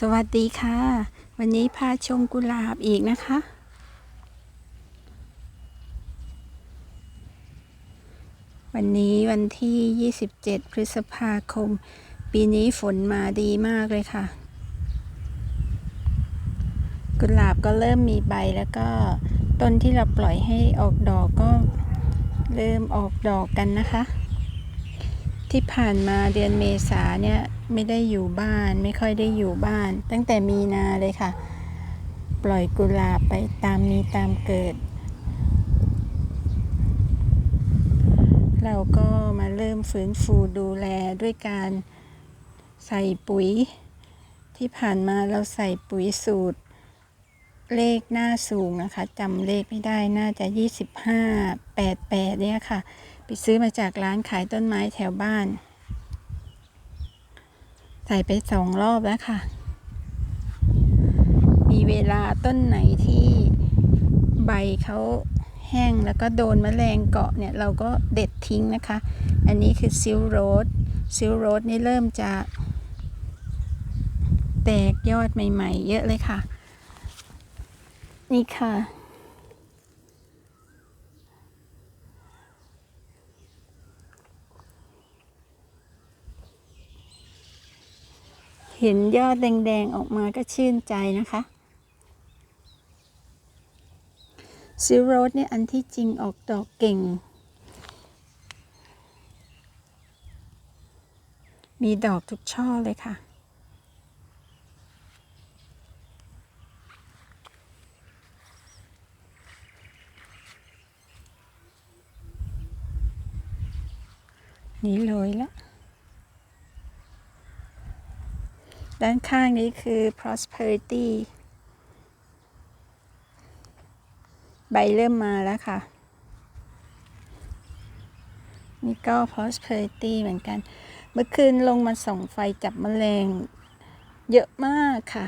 สวัสดีค่ะ วันนี้พาชมกุหลาบอีกนะคะ วันนี้วันที่ 27 พฤษภาคม ปีนี้ฝนมาดีมากเลยค่ะ กุหลาบก็เริ่มมีใบแล้วก็ต้นที่เราปล่อยให้ออกดอกก็เริ่มออกดอกกันนะคะ ที่ผ่านมาเดือนเมษาเนี่ยไม่ได้อยู่บ้านไม่ค่อยได้อยู่บ้าน ตั้งแต่มีนาเลยค่ะ ปล่อยกุหลาบไปตามมีตามเกิด เราก็มาเริ่มฟื้นฟูดูแลด้วยการใส่ปุ๋ย ที่ผ่านมาเราใส่ปุ๋ยสูตร เลขหน้าสูงนะคะจำเลขไม่ได้น่าจะ 25 88เนี่ยค่ะ ไปซื้อมาจากร้านขายต้นไม้แถวบ้าน ใส่ไปสองรอบแล้วค่ะ มีเวลาต้นไหนที่ใบเขาแห้งแล้วก็โดนแมลงเกาะเนี่ย เราก็เด็ดทิ้งนะคะ อันนี้คือซิลโรสซิลโรสนี่เริ่มจะแตกยอดใหม่ ๆ เยอะเลยค่ะ นี่ค่ะ เห็นยอดแดงๆออกมาก็ชื่นใจนะคะซิลโรสเนี่ยอันที่จริงออกดอกเก่ง มีดอกทุกช่อเลยค่ะ นี่เลยและ ด้านข้างนี้คือ prosperity ใบเริ่มมาแล้วค่ะ นี่ก็ prosperity เหมือนกัน เมื่อคืนลงมาส่องไฟจับแมลง เยอะมากค่ะ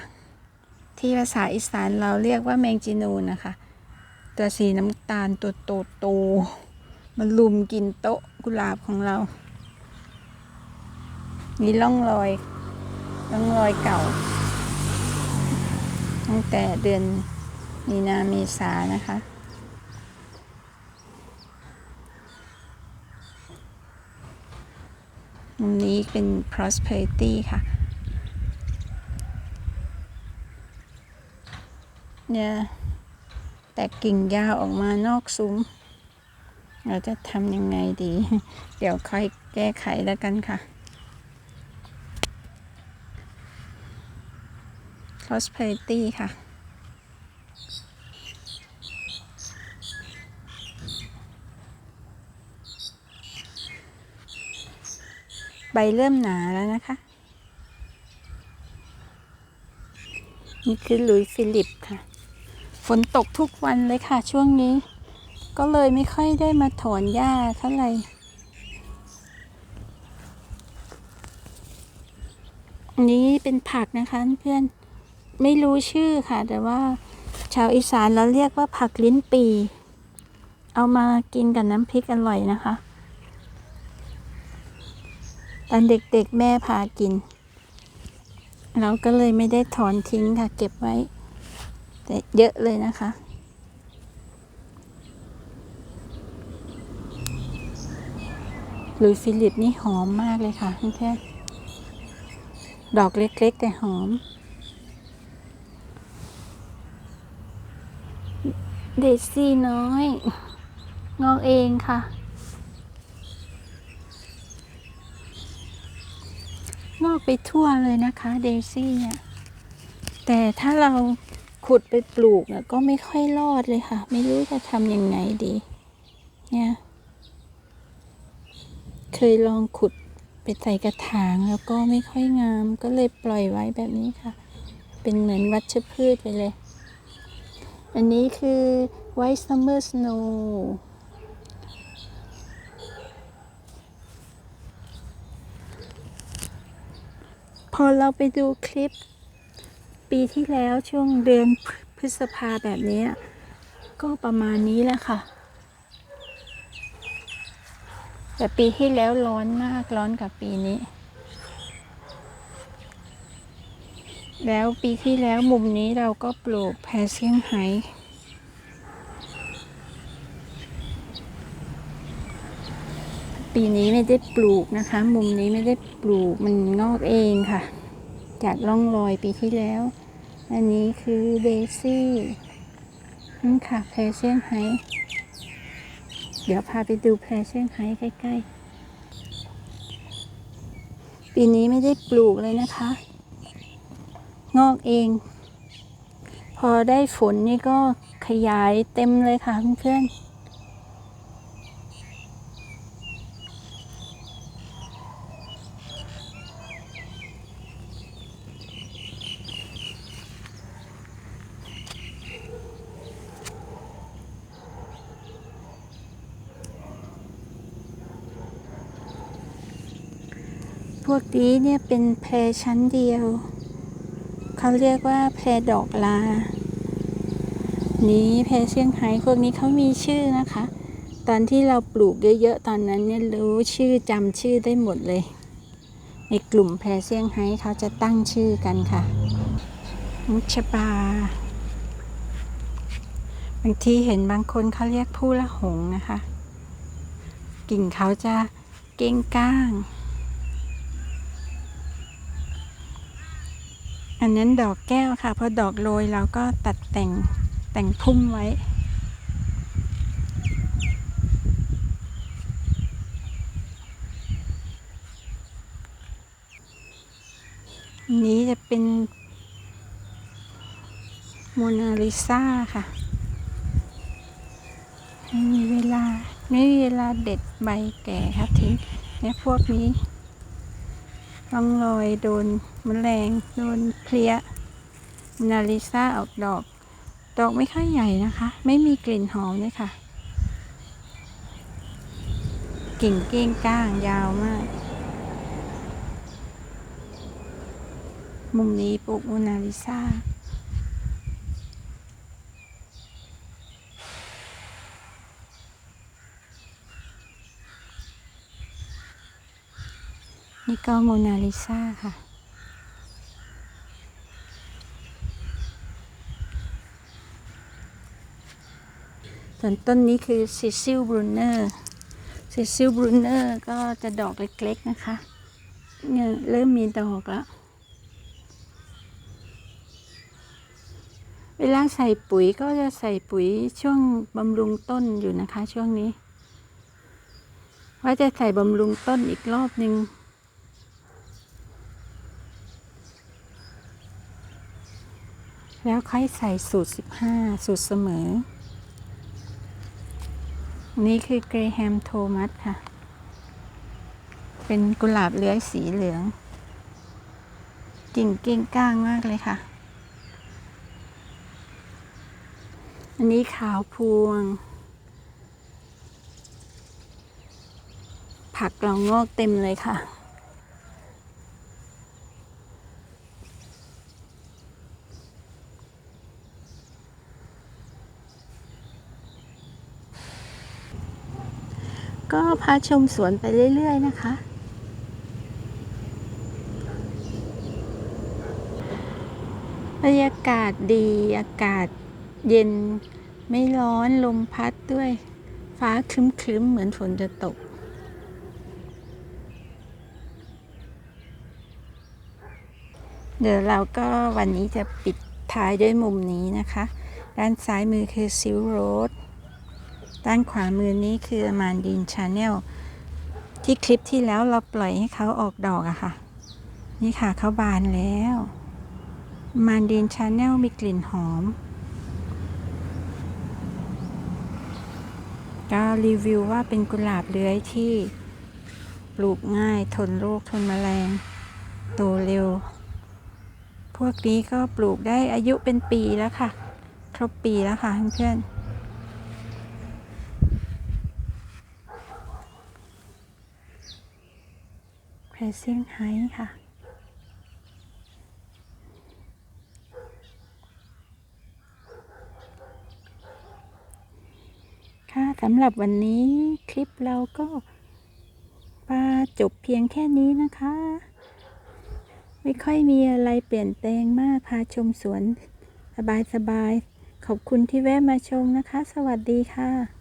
ที่ภาษาอีสานเราเรียกว่าแมงจีนูนนะคะ ตัวสีน้ำตาลตัวโตโตๆมันลุมกินโต๊ะกุหลาบของเรา มีร่องรอย ร่องรอยเก่า ตั้งแต่เดือนมีนาเมษานะคะ มุมนี้เป็น prosperity ค่ะ เนี่ย แต่กิ่งยาวออกมานอกซุ้ม เราจะทำยังไงดี เดี๋ยวค่อยแก้ไขแล้วกันค่ะ prosperity ค่ะ ใบเริ่มหนาแล้วนะคะ นี่คือลุยฟิลิปค่ะ ฝนตกทุกวันเลยค่ะช่วงนี้ ก็เลยไม่ค่อยได้มาถอนหญ้าเท่าไหร่อันนี้เป็นผักนะคะเพื่อน ไม่รู้ชื่อค่ะ แต่ว่า ชาวอีสานเราเรียกว่าผักลิ้นปี เอามากินกับน้ำพริกอร่อยนะคะ ตอนเด็กๆแม่พากิน เราก็เลยไม่ได้ถอนทิ้งค่ะ เก็บไว้ แต่เยอะเลยนะคะลุยฟิลิปนี่หอมมากเลยค่ะเพื่อนๆดอกเล็กๆ แต่หอม เดซี่น้อย งอกเองค่ะ งอกไปทั่วเลยนะคะ เดซี่เนี่ย แต่ถ้าเราขุดไปปลูกเนี่ยก็ไม่ค่อยรอดเลยค่ะ ไม่รู้จะทำยังไงดี เนี่ย เคยลองขุดไปใส่กระถางแล้วก็ไม่ค่อยงาม ก็เลยปล่อยไว้แบบนี้ค่ะ เป็นเหมือนวัชพืชไปเลย อันนี้คือ White Summer Snow พอเราไปดูคลิป ปีที่แล้วช่วงเดือนพฤษภาแบบนี้ ก็ประมาณนี้แหละค่ะ แต่ปีที่แล้วร้อนมากร้อนกับปีนี้ แล้วปีที่แล้วมุมนี้เราก็ปลูกแพเซียงไฮ้ปีนี้ไม่ได้ปลูกนะคะ มุมนี้ไม่ได้ปลูกมันงอกเองค่ะ จากร่องรอยปีที่แล้ว อันนี้คือเดซี่นี่ค่ะแพเซียงไฮ้เดี๋ยวพาไปดูแพเซียงไฮ้ใกล้ ๆ ปีนี้ไม่ได้ปลูกเลยนะคะ งอกเอง พอได้ฝนนี่ก็ขยายเต็มเลยค่ะเพื่อนๆพวกนี้เนี่ยเป็นแพรชั้นเดียว เขาเรียกว่าแพรดอกลา นี้แพรเซี่ยงไฮ้พวกนี้เขามีชื่อนะคะ ตอนที่เราปลูกเยอะๆ ตอนนั้นเนี่ยรู้ชื่อจำชื่อได้หมดเลย ในกลุ่มแพรเซี่ยงไฮ้เขาจะตั้งชื่อกันค่ะ มุชบา บางทีเห็นบางคนเขาเรียกผู้ละหงนะคะ กิ่งเขาจะเก้งก้าง นนั้นดอกแก้วค่ะพอดอกโรยเราก็ตัดแต่งแต่งพุ่มไว้อันนี้จะเป็นโมนาลิซาค่ะไม่มีเวลาไม่มีเวลาเด็ดใบแก่ครับทิ้งเนี่ยพวกนี้ ร่องรอยโดนมแมลงโดนเพลียนาลิซาออกดอก ดอกไม่ค่อยใหญ่นะคะ ไม่มีกลิ่นหอมเลยค่ะ กิ่งเก้งก้างยาวมาก มุมนี้ปลูกมนาลิซา นี่ก็โมนาลิซาค่ะ ส่วนต้นนี้คือซิซิลบรูเนอร์ซิซิลบรูเนอร์ก็จะดอกเล็กๆนะคะ เนี่ยเริ่มมีดอกแล้ว เวลาใส่ปุ๋ยก็จะใส่ปุ๋ยช่วงบำรุงต้นอยู่นะคะช่วงนี้ ว่าจะใส่บำรุงต้นอีกรอบหนึ่ง แล้วค่อยใส่สูตร 15 สูตรเสมอ นี่คือเกรแฮมโทมัสค่ะ เป็นกุหลาบเลื้อยสีเหลือง กิ่งเก้งก้างมากเลยค่ะ อันนี้ขาวพวง ผักเรางอกเต็มเลยค่ะ ก็พาชมสวนไปเรื่อย ๆ นะคะ บรรยากาศดีอากาศเย็นไม่ร้อนลมพัดด้วย ฟ้าครึ้มๆเหมือนฝนจะตกเดี๋ยวเราก็วันนี้จะปิดท้ายด้วยมุมนี้นะคะ ด้านซ้ายมือคือซิลโรด ด้านขวามือนี้คือมานดินชาแนลที่คลิปที่แล้วเราปล่อยให้เขาออกดอกอะค่ะ นี่ค่ะเขาบานแล้ว มานดินชาแนลมีกลิ่นหอม ก็รีวิวว่าเป็นกุหลาบเลื้อยที่ปลูกง่ายทนโรคทนแมลง โตเร็ว พวกนี้ก็ปลูกได้อายุเป็นปีแล้วค่ะ ครบปีแล้วค่ะเพื่อนๆ รเซี่ยงไฮ้ค่ะ ค่ะสำหรับวันนี้คลิปเราก็มาจบเพียงแค่นี้นะคะ ไม่ค่อยมีอะไรเปลี่ยนแปลงมาก พาชมสวนสบายๆขอบคุณที่แวะมาชมนะคะ สวัสดีค่ะ